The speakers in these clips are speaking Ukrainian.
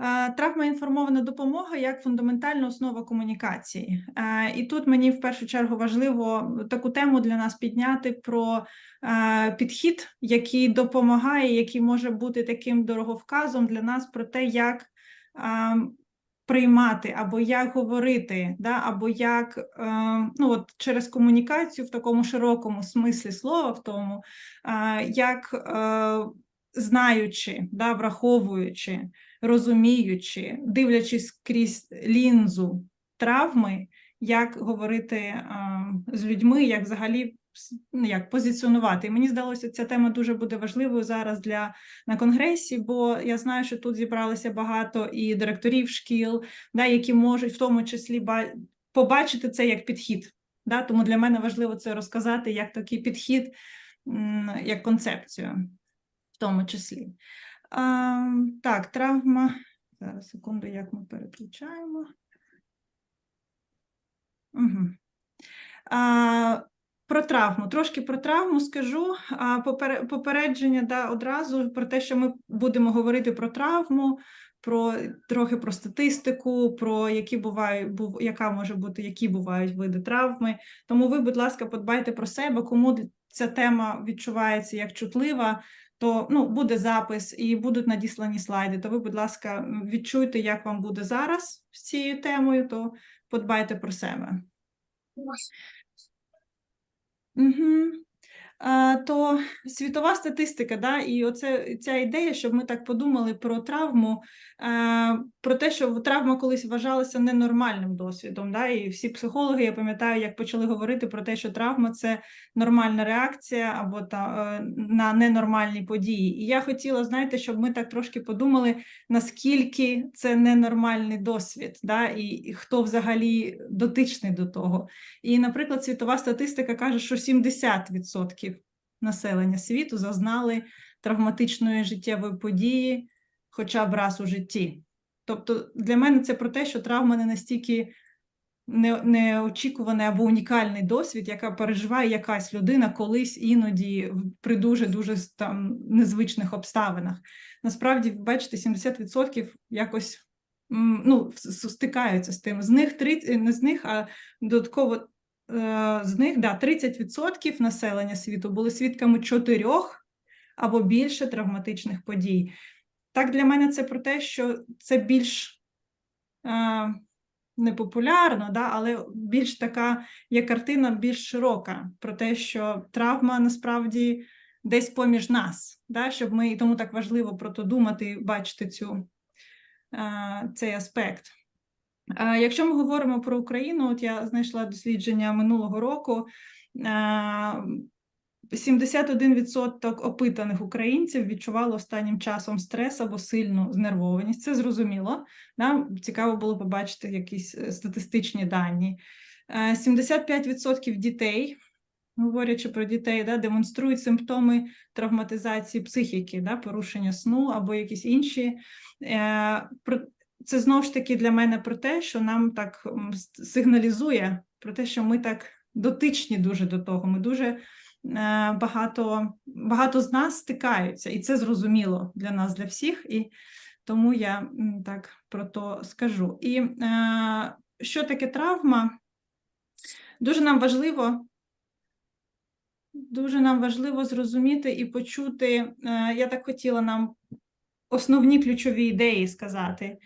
Е, Травма інформована допомога як фундаментальна основа комунікації. Е, І тут мені в першу чергу важливо таку тему для нас підняти про е, підхід, який допомагає, який може бути таким дороговказом для нас про те, як приймати або як говорити, да, або як ну, от через комунікацію в такому широкому смислі слова, в тому, як знаючи, да, враховуючи, розуміючи, дивлячись крізь лінзу травми, як говорити з людьми, як взагалі ну, як позиціонувати. І мені здалося, ця тема дуже буде важливою зараз для на конгресі, бо я знаю, що тут зібралося багато і директорів шкіл, да, які можуть в тому числі ба- побачити це як підхід. Да? Тому для мене важливо це розказати як такий підхід, як концепцію, в тому числі. А, так, травма. Зараз секунду, як ми переключаємо. Угу. А, про травму. Трошки про травму скажу. Попередження да, одразу про те, що ми будемо говорити про травму, про трохи про статистику, про які бувають, був, яка може бути, які бувають види травми. Тому ви, будь ласка, подбайте про себе, кому ця тема відчувається як чутлива. То ну, буде запис і будуть надіслані слайди. То ви, будь ласка, відчуйте, як вам буде зараз з цією темою, то подбайте про себе. Угу. То світова статистика, да, і оце ця ідея, щоб ми так подумали про травму, е, про те, що травма колись вважалася ненормальним досвідом. Да, і всі психологи, я пам'ятаю, як почали говорити про те, що травма це нормальна реакція або та, е, на ненормальні події. І я хотіла, знаєте, щоб ми так трошки подумали, наскільки це ненормальний досвід, да, і хто взагалі дотичний до того. І, наприклад, світова статистика каже, що 70% населення світу зазнали травматичної життєвої події хоча б раз у житті. Тобто для мене це про те, що травма не настільки неочікуваний або унікальний досвід, яка переживає якась людина колись іноді при дуже дуже там незвичних обставинах. Насправді, бачите, 70% якось ну, стикаються з тим. З них 30, не з них, а додатково з них да, 30% населення світу були свідками чотирьох або більше травматичних подій. Так, для мене це про те, що це більш е, непопулярно, да, але більш така є картина більш широка про те, що травма насправді десь поміж нас, да, щоб ми і тому так важливо про то думати, бачити цю, е, цей аспект. Е, Якщо ми говоримо про Україну, от я знайшла дослідження минулого року. е, 71% опитаних українців відчувало останнім часом стрес або сильну знервованість. Це зрозуміло. Нам цікаво було побачити якісь е, статистичні дані. Е, 75% дітей, говорячи про дітей, да, демонструють симптоми травматизації психіки, да, порушення сну або якісь інші. Це знову ж таки для мене про те, що нам так сигналізує про те, що ми так дотичні дуже до того. Ми дуже е, багато, багато з нас стикаються, і це зрозуміло для нас, для всіх. І тому я так про то скажу. І е, що таке травма? Дуже нам важливо. Дуже нам важливо зрозуміти і почути. е, Я так хотіла нам основні ключові ідеї сказати.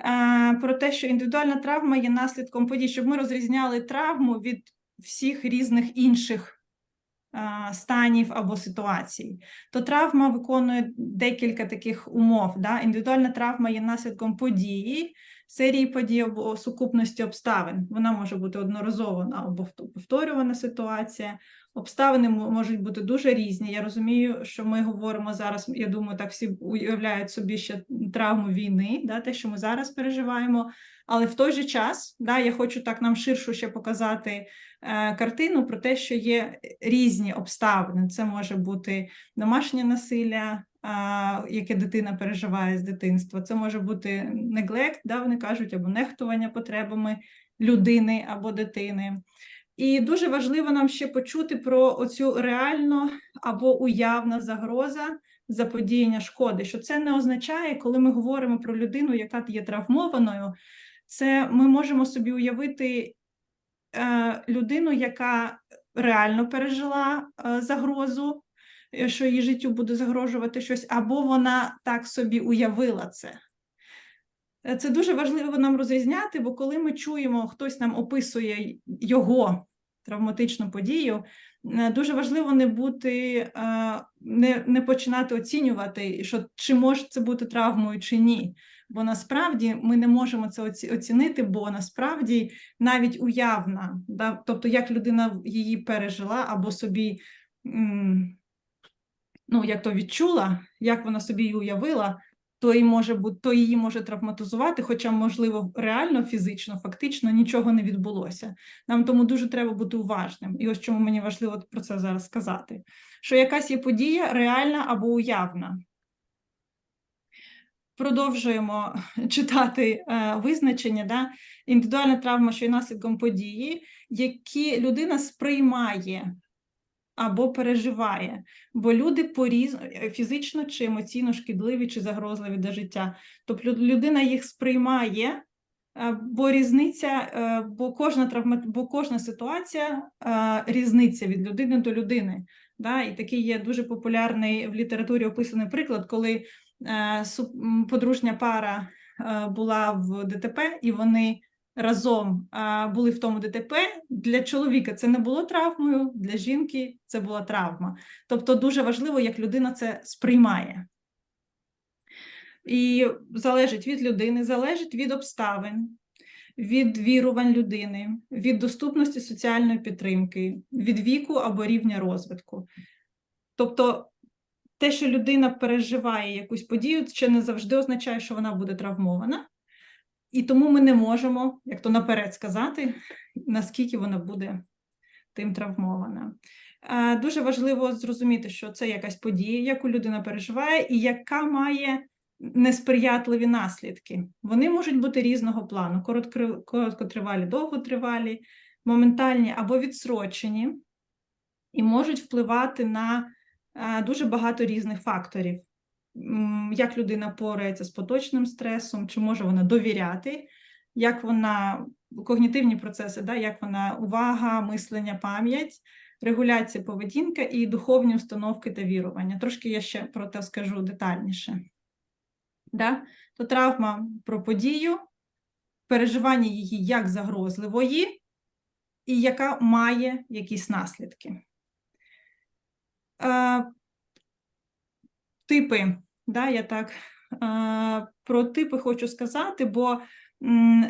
Е, Про те, що індивідуальна травма є наслідком подій, щоб ми розрізняли травму від всіх різних інших е, станів або ситуацій. То травма виконує декілька таких умов. Да? Індивідуальна травма є наслідком події, серії подій або сукупності обставин. Вона може бути одноразова або повторювана ситуація. Обставини можуть бути дуже різні. Я розумію, що ми говоримо зараз. Я думаю, так всі уявляють собі ще травму війни, да, те, що ми зараз переживаємо. Але в той же час, да, я хочу так нам ширшу ще показати е, картину про те, що є різні обставини. Це може бути домашнє насилля, а, яке дитина переживає з дитинства. Це може бути неглект, да, вони кажуть, або нехтування потребами людини або дитини. І дуже важливо нам ще почути про оцю реально або уявна загроза заподіяння шкоди. Що це не означає, коли ми говоримо про людину, яка є травмованою, це ми можемо собі уявити е, людину, яка реально пережила е, загрозу, е, що її життю буде загрожувати щось, або вона так собі уявила це. Це дуже важливо нам розрізняти, бо коли ми чуємо, хтось нам описує його травматичну подію, е, дуже важливо не бути, е, не, не починати оцінювати, що чи може це бути травмою чи ні. Бо насправді ми не можемо це оці- оцінити, бо насправді навіть уявна, да, тобто як людина її пережила або собі, ну як то відчула, як вона собі її уявила, то і може бути, то її може травматизувати, хоча, можливо, реально, фізично, фактично нічого не відбулося. Нам тому дуже треба бути уважним. І ось чому мені важливо про це зараз сказати: що якась є подія реальна або уявна. Продовжуємо читати е, визначення, да? індивідуальна травма, що є наслідком події, які людина сприймає або переживає, бо люди поріз... фізично чи емоційно шкідливі чи загрозливі до життя. Тобто людина їх сприймає, е, бо різниця, е, бо кожна травма, бо кожна ситуація е, різниця від людини до людини. Да? І такий є дуже популярний в літературі описаний приклад, коли е, подружня пара е, була в ДТП, і вони разом були в тому ДТП. Для чоловіка це не було травмою, для жінки це була травма. Тобто дуже важливо, як людина це сприймає. І залежить від людини, залежить від обставин, від вірувань людини, від доступності соціальної підтримки, від віку або рівня розвитку. Тобто, те, що людина переживає якусь подію, ще не завжди означає, що вона буде травмована. І тому ми не можемо, як то наперед сказати, наскільки вона буде тим травмована. Е, Дуже важливо зрозуміти, що це якась подія, яку людина переживає, і яка має несприятливі наслідки. Вони можуть бути різного плану: короткотривалі, довготривалі, моментальні або відсрочені, і можуть впливати на е, дуже багато різних факторів. Як людина порається з поточним стресом, чи може вона довіряти, як вона когнітивні процеси, да, як вона увага, мислення, пам'ять, регуляція поведінка і духовні установки та вірування. Трошки я ще про це скажу детальніше. Да? То травма про подію, переживання її як загрозливої, і яка має якісь наслідки. Е, типи, да, я так е, про типи хочу сказати, бо м,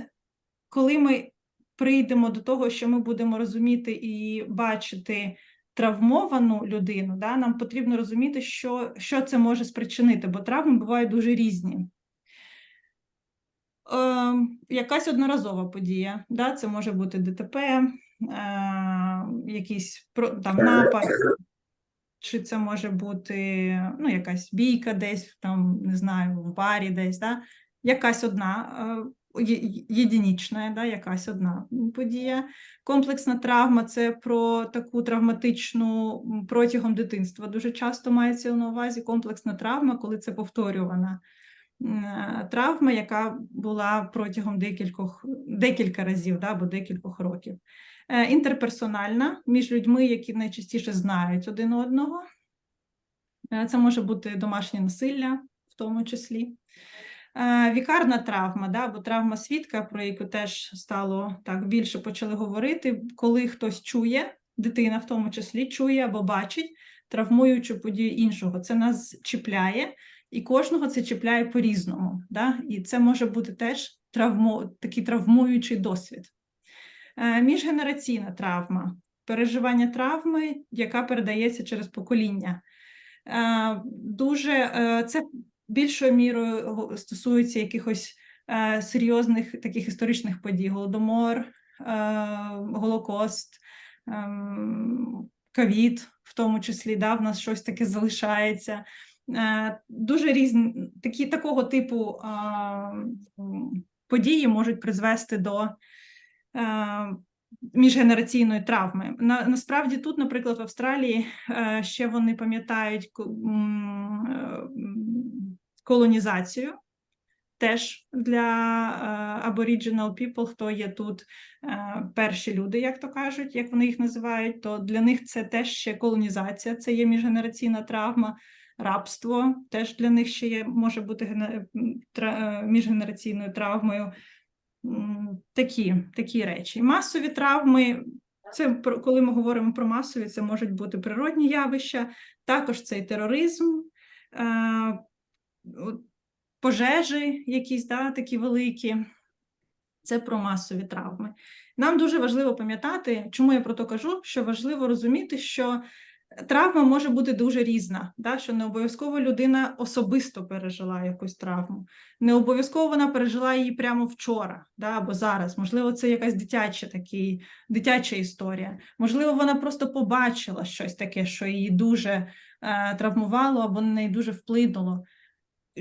коли ми прийдемо до того, що ми будемо розуміти і бачити травмовану людину, да, нам потрібно розуміти, що, що це може спричинити, бо травми бувають дуже різні. Е, якась одноразова подія, да, це може бути ДТП, е, якийсь там напад, чи це може бути ну, якась бійка десь, там, не знаю, в барі десь, да? якась одна е, єдинічна, да? якась одна подія. Комплексна травма це про таку травматичну протягом дитинства. Дуже часто мається на увазі комплексна травма, коли це повторювана е, травма, яка була протягом декількох, декілька разів да? або декількох років. Е, Інтерперсональна між людьми, які найчастіше знають один одного. Е, Це може бути домашнє насилля, в тому числі. Е, Вікарна травма, да, або травма свідка, про яку теж стало так більше почали говорити, коли хтось чує, дитина в тому числі чує або бачить травмуючу подію іншого. Це нас чіпляє, і кожного це чіпляє по-різному. Да? І це може бути теж травмо, такий травмуючий досвід. Е, Міжгенераційна травма, переживання травми, яка передається через покоління. Е, Дуже е, це більшою мірою стосується якихось серйозних таких історичних подій: голодомор, Голокост, ем, ковід, в тому числі, да, в нас щось таке залишається. Дуже різні такі такого типу події можуть призвести до міжгенераційної травми. На, насправді тут, наприклад, в Австралії е, ще вони пам'ятають е, колонізацію. Теж для е, Aboriginal people, хто є тут е, перші люди, як то кажуть, як вони їх називають, то для них це теж ще колонізація, це є міжгенераційна травма, рабство теж для них ще є, може бути е, міжгенераційною травмою. Такі, такі речі. Масові травми, це коли ми говоримо про масові, це можуть бути природні явища, також це і тероризм. е, пожежі якісь да, такі великі. Це про масові травми. Нам дуже важливо пам'ятати, чому я про то кажу, що важливо розуміти, що травма може бути дуже різна, да, що не обов'язково людина особисто пережила якусь травму, не обов'язково вона пережила її прямо вчора да, або зараз. Можливо, це якась дитяча такий, дитяча історія. Можливо, вона просто побачила щось таке, що її дуже е, травмувало або на неї дуже вплинуло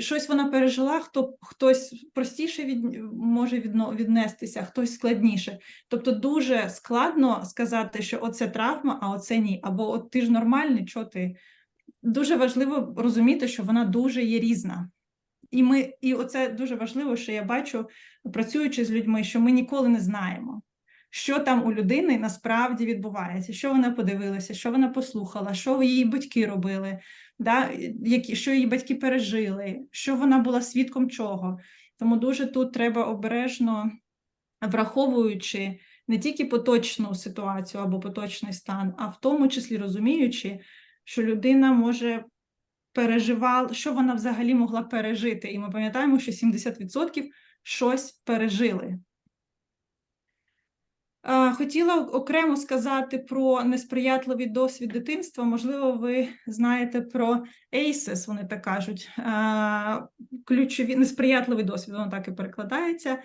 щось вона пережила, хто хтось простіше від, може відно, віднестися, хтось складніше. Тобто дуже складно сказати, що оце травма, а оце ні. Або от ти ж нормальний, що ти. Дуже важливо розуміти, що вона дуже є різна. І ми, і оце дуже важливо, що я бачу, працюючи з людьми, що ми ніколи не знаємо, що там у людини насправді відбувається, що вона подивилася, що вона послухала, що її батьки робили, да, які, що її батьки пережили, що вона була свідком чого. Тому дуже тут треба обережно, враховуючи не тільки поточну ситуацію або поточний стан, а в тому числі розуміючи, що людина може переживала, що вона взагалі могла пережити. І ми пам'ятаємо, що 70% щось пережили. Хотіла окремо сказати про несприятливий досвід дитинства. Можливо, ви знаєте про ACEs, вони так кажуть. Ключові несприятливий досвід, воно так і перекладається.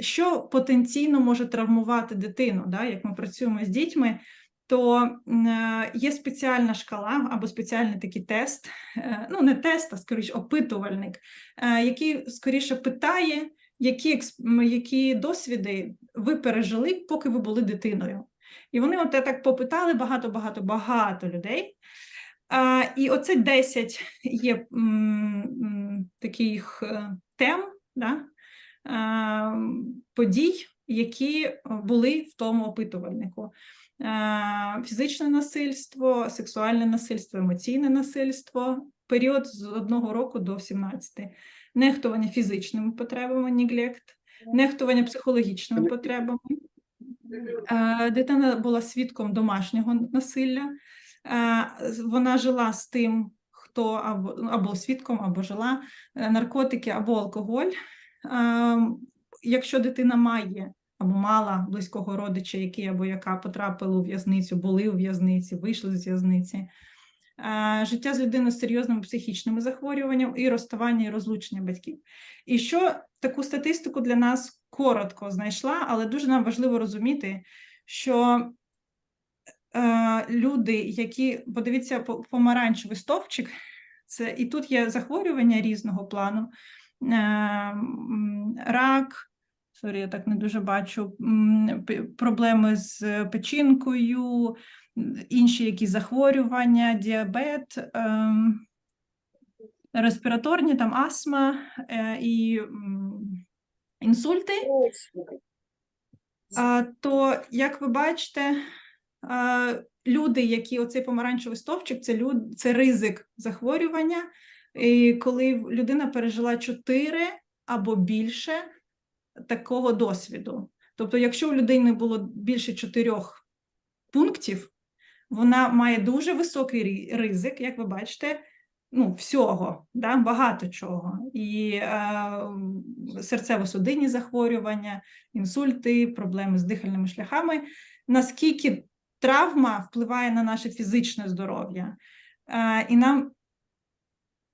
Що потенційно може травмувати дитину, да? як ми працюємо з дітьми, то е, є спеціальна шкала або спеціальний такий тест, е, ну не тест, а скоріше опитувальник, е, який скоріше питає, які, які досвіди ви пережили, поки ви були дитиною. І вони от так попитали багато, багато, багато людей. А, і оце 10 є м, м, таких е, тем, да, е, подій, які були в тому опитувальнику. Фізичне насильство, сексуальне насильство, емоційне насильство, період з одного року до 17, нехтування фізичними потребами, неглект, нехтування психологічними потребами. Е, Дитина була свідком домашнього насилля. Е, Вона жила з тим, хто або, або свідком, або жила е, наркотики або алкоголь. Якщо дитина має або мала близького родича, який або яка потрапили у в'язницю, були у в'язниці, вийшли з в'язниці. Е, Життя з людиною з серйозними психічними захворюваннями і розставання і розлучення батьків. І що таку статистику для нас коротко знайшла, але дуже нам важливо розуміти, що е, люди, які подивіться по- помаранчевий стовпчик, це і тут є захворювання різного плану, е, рак. Сорі, я так не дуже бачу проблеми з печінкою, інші якісь захворювання, діабет, ем, респіраторні, там астма е, і інсульти. То, як ви бачите, люди, які оцей помаранчевий стовпчик, це люд, це ризик захворювання. І коли людина пережила 4 або більше такого досвіду. Тобто, якщо у людини було більше чотирьох пунктів, вона має дуже високий ризик, як ви бачите, ну, всього, да, багато чого. І е, серцево-судинні захворювання, інсульти, проблеми з дихальними шляхами. Наскільки травма впливає на наше фізичне здоров'я? Е, і нам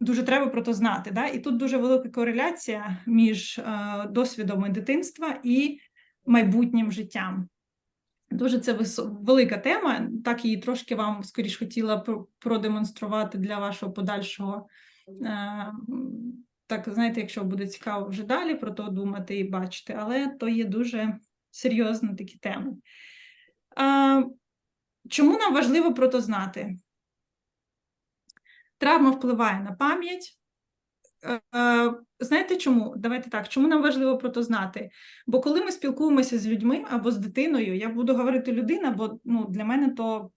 дуже треба про то знати. Да? І тут дуже велика кореляція між е, досвідом дитинства і майбутнім життям. Дуже це велика тема. Так її трошки вам скоріш хотіла продемонструвати для вашого подальшого. е, Так, знаєте, якщо буде цікаво вже далі про то думати і бачити, але то є дуже серйозні такі теми. А, чому нам важливо про то знати? Травма впливає на пам'ять. Е, Знаєте чому? Давайте так. Чому нам важливо про то знати? Бо коли ми спілкуємося з людьми або з дитиною, я буду говорити людина, бо ну, для мене то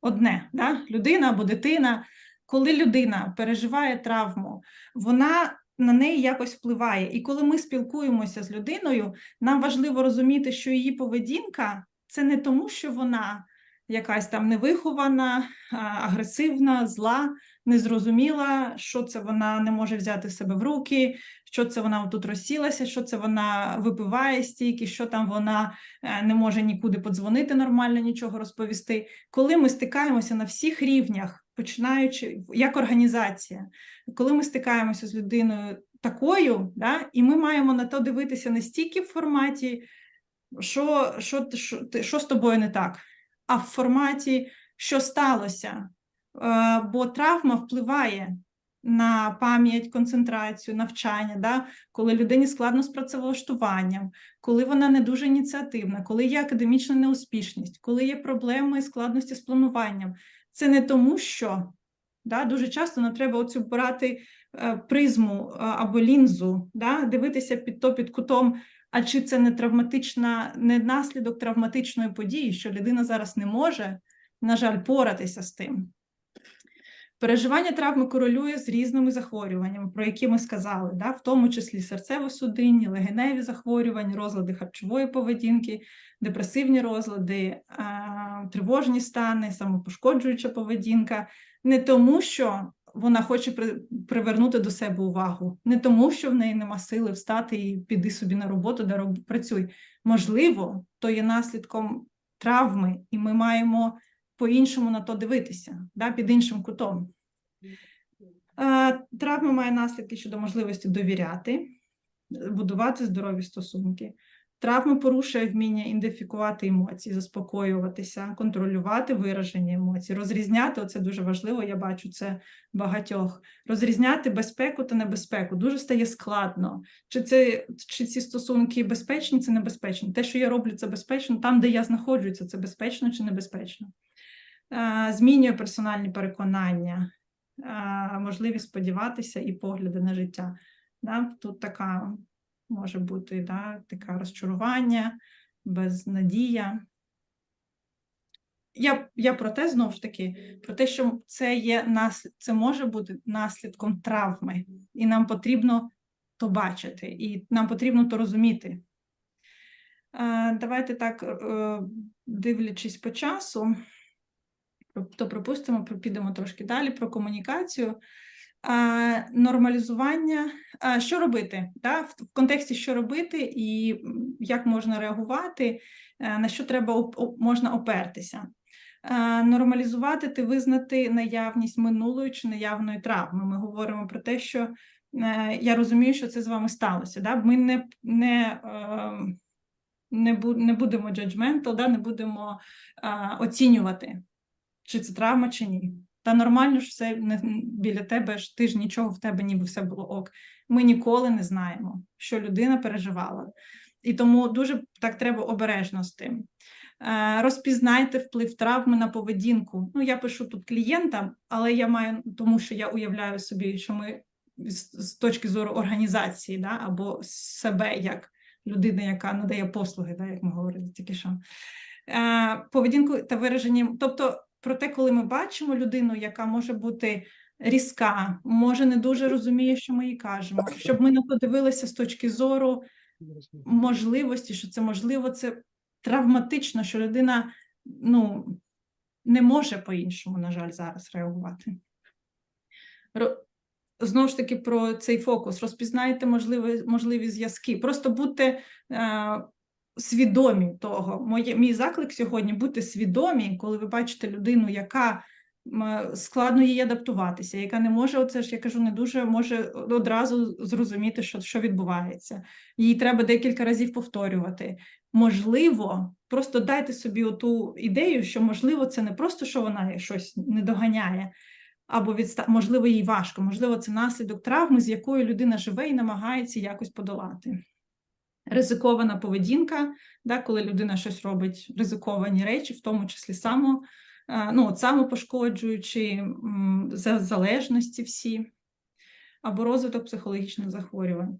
одне: да? людина або дитина. Коли людина переживає травму, вона на неї якось впливає. І коли ми спілкуємося з людиною, нам важливо розуміти, що її поведінка це не тому, що вона якась там невихована, агресивна, зла, незрозуміла, що це вона не може взяти себе в руки, що це вона тут розсілася, що це вона випиває стільки, що там вона е, не може нікуди подзвонити нормально, нічого розповісти. Коли ми стикаємося на всіх рівнях, починаючи як організація, коли ми стикаємося з людиною такою, да, і ми маємо на то дивитися не стільки в форматі, що, що, що, що з тобою не так, а в форматі, що сталося. Е, бо травма впливає на пам'ять, концентрацію, навчання, да? коли людині складно з працевлаштуванням, коли вона не дуже ініціативна, коли є академічна неуспішність, коли є проблеми і складності з плануванням. Це не тому, що да? дуже часто нам треба оцю брати е, призму е, або лінзу, да? дивитися під то під кутом. А чи це не травматична, не наслідок травматичної події, що людина зараз не може, на жаль, поратися з тим? Переживання травми корелює з різними захворюваннями, про які ми сказали, да? в тому числі серцево-судинні, легеневі захворювання, розлади харчової поведінки, депресивні розлади, тривожні стани, самопошкоджуюча поведінка, не тому, що вона хоче привернути до себе увагу, не тому, що в неї нема сили встати і піди собі на роботу, де роб... працюй. Можливо, то є наслідком травми, і ми маємо по-іншому на то дивитися, да, під іншим кутом. Е, травма має наслідки щодо можливості довіряти, будувати здорові стосунки. Травма порушує вміння ідентифікувати емоції, заспокоюватися, контролювати вираження емоцій, розрізняти це дуже важливо, я бачу це багатьох. Розрізняти безпеку та небезпеку дуже стає складно. Чи це чи ці стосунки безпечні, це небезпечно. Те, що я роблю, це безпечно, там, де я знаходжуся, це безпечно чи небезпечно. Змінює персональні переконання, можливість сподіватися і погляди на життя. Тут така може бути да, таке розчарування, безнадія. Я я про те знову ж таки, про те, що це є наслід, це може бути наслідком травми, і нам потрібно то бачити, і нам потрібно то розуміти. Давайте так, е, дивлячись по часу, то пропустимо, підемо трошки далі про комунікацію нормалізування. Що робити да? в контексті, що робити, і як можна реагувати, е, на що треба можна опертися. Нормалізувати ти визнати наявність минулої чи наявної травми. Ми говоримо про те, що е, я розумію, що це з вами сталося. Да? Ми не не, ем, не, будемо judgmental, да? не будемо оцінювати, чи це травма, чи ні. Та нормально ж все біля тебе ж ти ж нічого в тебе, ніби все було ок. Ми ніколи не знаємо, що людина переживала. І тому дуже так треба обережно з тим. Е, розпізнайте вплив травми на поведінку. Ну, я пишу тут клієнтам, але я маю, тому що я уявляю собі, що ми з, точки зору організації, да, або себе як людина, яка надає послуги, да, як ми говорили тільки що. Е, поведінку та вираженням, тобто про те, коли ми бачимо людину, яка може бути різка, може не дуже розуміє, що ми їй кажемо, щоб ми не подивилися з точки зору можливості, що це можливо, це травматично, що людина ну, не може по-іншому, на жаль, зараз реагувати. Знову ж таки, про цей фокус. Розпізнайте можливі можливі зв'язки. Просто будьте е, свідомі того. Моє, Мій заклик сьогодні бути свідомі, коли ви бачите людину, яка складно їй адаптуватися, яка не може, оце ж я кажу, не дуже може одразу зрозуміти, що що відбувається. Їй треба декілька разів повторювати. Можливо, просто дайте собі оту ідею, що можливо, це не просто що вона щось не доганяє. Або відста... можливо, їй важко, можливо, це наслідок травми, з якою людина живе і намагається якось подолати. Ризикована поведінка, да, коли людина щось робить ризиковані речі, в тому числі само, е, ну, от самопошкоджуючи, залежності всі, або розвиток психологічних захворювань.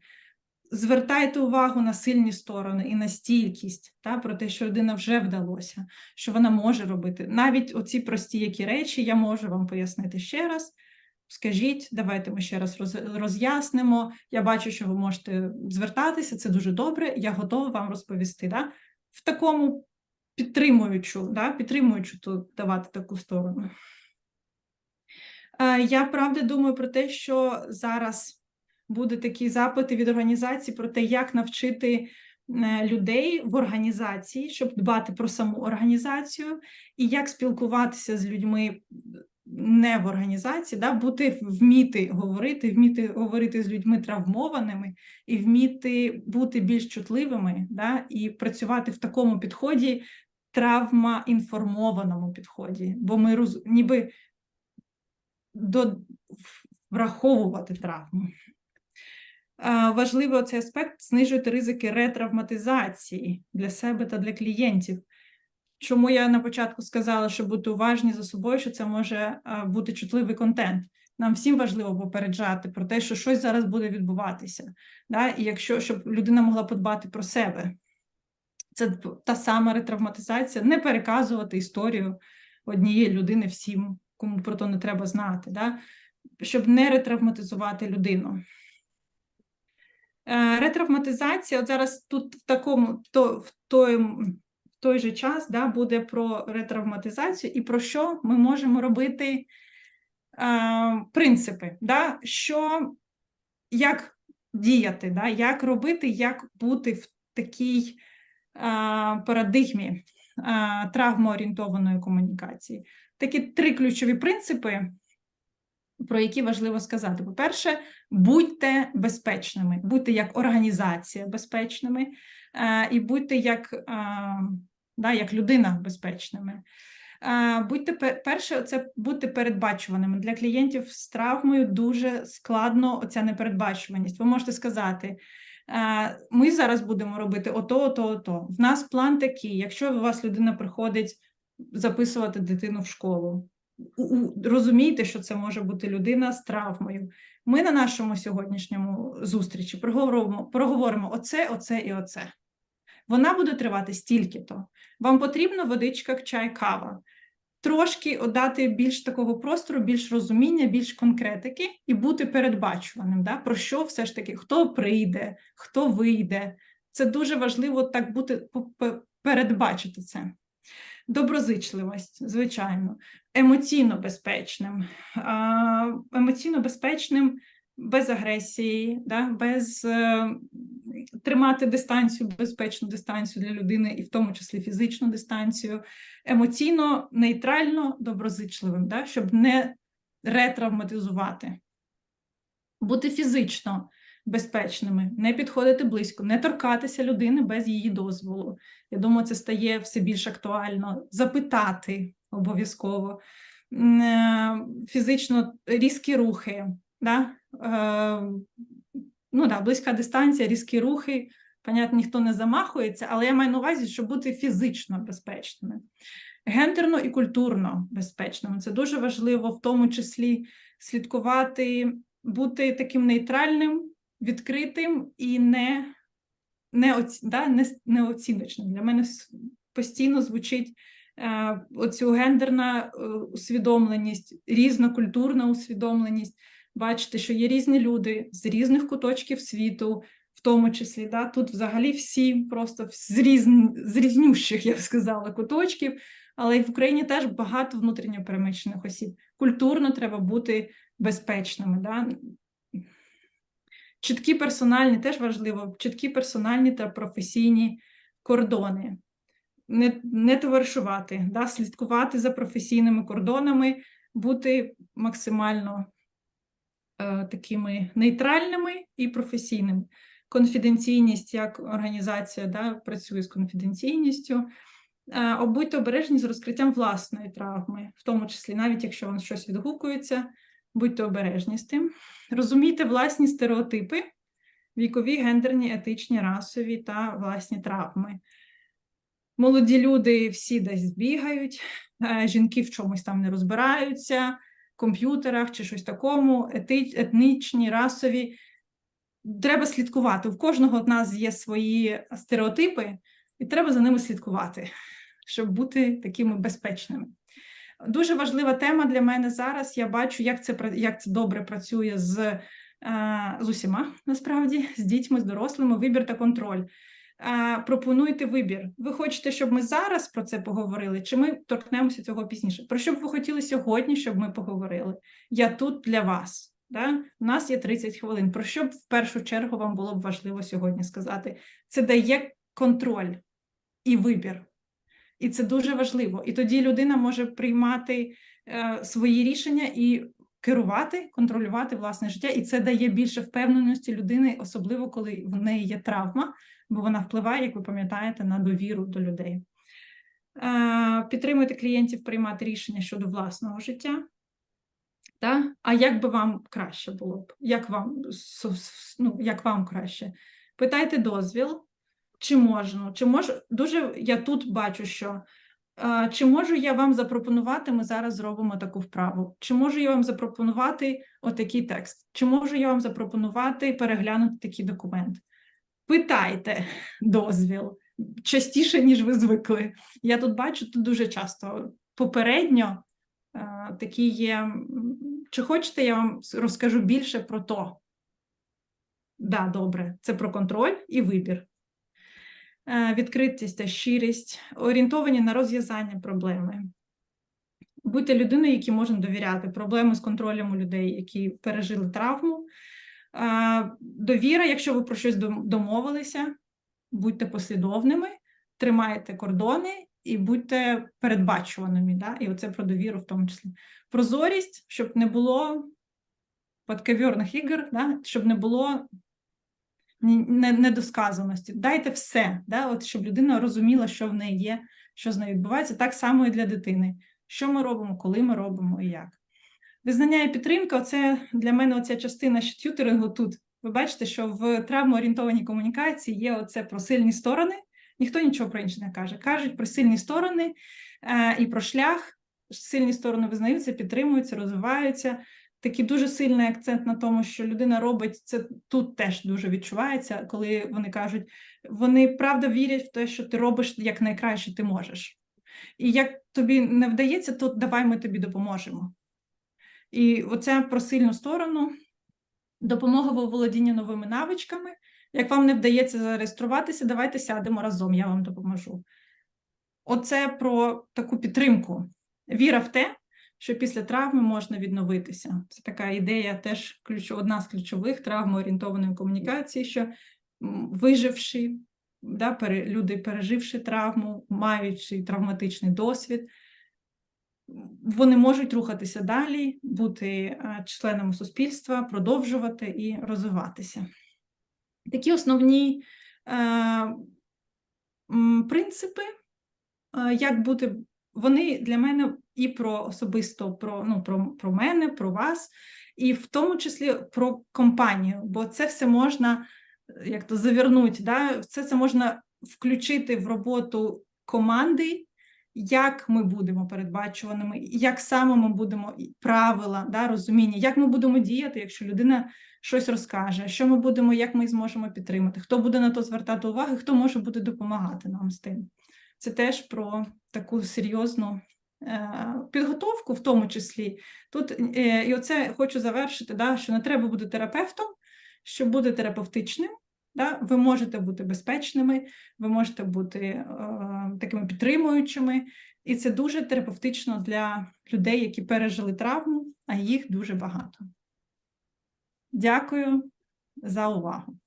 Звертайте увагу на сильні сторони і на стійкість, та, про те, що людина вже вдалося, що вона може робити. Навіть оці прості які речі я можу вам пояснити ще раз. Скажіть, давайте ми ще раз роз'яснимо. Я бачу, що ви можете звертатися, це дуже добре. Я готова вам розповісти. Да? В такому підтримуючу, да? підтримуючу тут давати таку сторону. Е, Я правда думаю про те, що зараз буде такі запити від організацій про те, як навчити е, людей в організації, щоб дбати про саму організацію, і як спілкуватися з людьми не в організації, да, бути вміти говорити, вміти говорити з людьми травмованими і вміти бути більш чутливими, да, і працювати в такому підході, травмаінформованому підході, бо ми роз, ніби до, враховувати травму. Важливий цей аспект знижувати ризики ретравматизації для себе та для клієнтів. Чому я на початку сказала, що бути уважні за собою, що це може е, бути чутливий контент. Нам всім важливо попереджати про те, що щось зараз буде відбуватися. Да? І якщо щоб людина могла подбати про себе, це та сама ретравматизація, не переказувати історію однієї людини всім, кому про то не треба знати, да? щоб не ретравматизувати людину. Е, Ретравматизація, от зараз тут в такому то, в той, той же час да, буде про ретравматизацію і про що ми можемо робити е, принципи, да, що, як діяти, да, як робити, як бути в такій е, парадигмі е, травмоорієнтованої комунікації. Такі три ключові принципи, про які важливо сказати. По-перше, будьте безпечними, будьте як організація безпечними, е, і будьте як, е, да, як людина безпечними. Будьте перше, це бути передбачуваними. Для клієнтів з травмою дуже складно оця непередбачуваність. Ви можете сказати. Ми зараз будемо робити ото, ото, ото. В нас план такий. Якщо у вас людина приходить записувати дитину в школу, розумійте, що це може бути людина з травмою. Ми на нашому сьогоднішньому зустрічі проговоримо, проговоримо оце, оце і оце. Вона буде тривати стільки-то. Вам потрібна водичка, чай, кава. Трошки дати більш такого простору, більш розуміння, більш конкретики і бути передбачуваним. Да? Про що все ж таки, хто прийде, хто вийде. Це дуже важливо так бути передбачити це. Доброзичливість, звичайно, емоційно безпечним, емоційно безпечним без агресії, да, без е, тримати дистанцію, безпечну дистанцію для людини, і в тому числі фізичну дистанцію, емоційно нейтрально доброзичливим, да, щоб не ретравматизувати, бути фізично безпечними, не підходити близько, не торкатися людини без її дозволу. Я думаю, це стає все більш актуально. Запитати обов'язково. Е, Фізично різкі рухи. Да? Е, Ну да, близька дистанція, різкі рухи. Понятно, ніхто не замахується, але я маю на увазі, щоб бути фізично безпечними. Гендерно і культурно безпечними. Це дуже важливо, в тому числі слідкувати, бути таким нейтральним, відкритим і не не, да, не, неоціночним. Для мене постійно звучить е, оцю гендерна е, усвідомленість, різнокультурна усвідомленість. Бачите, що є різні люди з різних куточків світу, в тому числі. Да, тут взагалі всі просто з, різн, з різнющих, я б сказала, куточків, але в Україні теж багато внутрішньо переміщених осіб. Культурно треба бути безпечними. Да? Чіткі персональні, теж важливо, чіткі персональні та професійні кордони. Не, не товаришувати, да, слідкувати за професійними кордонами, бути максимально такими нейтральними і професійними. Конфіденційність, як організація да, працює з конфіденційністю. Е, будьте обережні з розкриттям власної травми, в тому числі, навіть якщо вам щось відгукується, будьте обережні з тим. Розумійте власні стереотипи вікові, гендерні, етичні, расові та власні травми. Молоді люди всі десь бігають, е, жінки в чомусь там не розбираються, комп'ютерах чи щось такому, ети- етнічні, расові. Треба слідкувати. У кожного з нас є свої стереотипи, і треба за ними слідкувати, щоб бути такими безпечними. Дуже важлива тема для мене зараз. Я бачу, як це як це добре працює з, е, з усіма, насправді, з дітьми, з дорослими, вибір та контроль. Пропонуйте вибір. Ви хочете, щоб ми зараз про це поговорили, чи ми торкнемося цього пізніше? Про що б ви хотіли сьогодні, щоб ми поговорили? Я тут для вас. Да? У нас є 30 хвилин. Про що б в першу чергу вам було б важливо сьогодні сказати? Це дає контроль і вибір. І це дуже важливо. І тоді людина може приймати е, свої рішення і керувати, контролювати власне життя. І це дає більше впевненості людини, особливо коли в неї є травма, бо вона впливає, як ви пам'ятаєте, на довіру до людей. Е, підтримуйте клієнтів приймати рішення щодо власного життя. Та? А як би вам краще було б? Як вам, ну, як вам краще? Питайте дозвіл, чи можна, чи можу, дуже я тут бачу, що чи можу я вам запропонувати, ми зараз зробимо таку вправу, чи можу я вам запропонувати отакий текст, чи можу я вам запропонувати переглянути такий документ? Питайте дозвіл частіше, ніж ви звикли. Я тут бачу тут дуже часто попередньо такі є. Чи хочете, я вам розкажу більше про то? Да, добре, це про контроль і вибір. Е, Відкритість та щирість, орієнтовані на розв'язання проблеми. Будьте людиною, якій можна довіряти. Проблеми з контролем у людей, які пережили травму. Е, Довіра, якщо ви про щось домовилися, будьте послідовними, тримайте кордони і будьте передбачуваними. Да? І оце про довіру в тому числі. Прозорість, щоб не було подковірних ігор, да? щоб не було недосказаності. Дайте все, да? От, щоб людина розуміла, що в неї є, що з нею відбувається. Так само і для дитини. Що ми робимо, коли ми робимо і як. Визнання і підтримка це для мене оця частина тютерингу тут. Ви бачите, що в травмоорієнтованій комунікації є оце про сильні сторони. Ніхто нічого про інше не каже. Кажуть про сильні сторони е, і про шлях. Сильні сторони визнаються, підтримуються, розвиваються. Такий дуже сильний акцент на тому, що людина робить це тут теж дуже відчувається, коли вони кажуть, вони правда вірять в те, що ти робиш як найкраще ти можеш. І як тобі не вдається, то давай ми тобі допоможемо. І оце про сильну сторону, допомога в володінні новими навичками. Як вам не вдається зареєструватися, давайте сядемо разом, я вам допоможу. Оце про таку підтримку. Віра в те, що після травми можна відновитися. Це така ідея, теж одна з ключових травмоорієнтованої комунікації, що виживши, да, люди, переживши травму, маючи травматичний досвід, вони можуть рухатися далі, бути членами суспільства, продовжувати і розвиватися. Такі основні е, принципи, е, як бути, вони для мене і про особисто про, ну, про, про мене, про вас, і в тому числі про компанію, бо це все можна е, як то завернути, да? це, це можна включити в роботу команди як ми будемо передбачуваними, як саме ми будемо правила, да, розуміння, як ми будемо діяти, якщо людина щось розкаже, що ми будемо, як ми зможемо підтримати, хто буде на то звертати увагу, хто може буде допомагати нам з тим. Це теж про таку серйозну підготовку, в тому числі. Тут е, і оце хочу завершити, да, що не треба бути терапевтом, щоб бути терапевтичним. Да? Ви можете бути безпечними, ви можете бути е, такими підтримуючими, і це дуже терапевтично для людей, які пережили травму, а їх дуже багато. Дякую за увагу.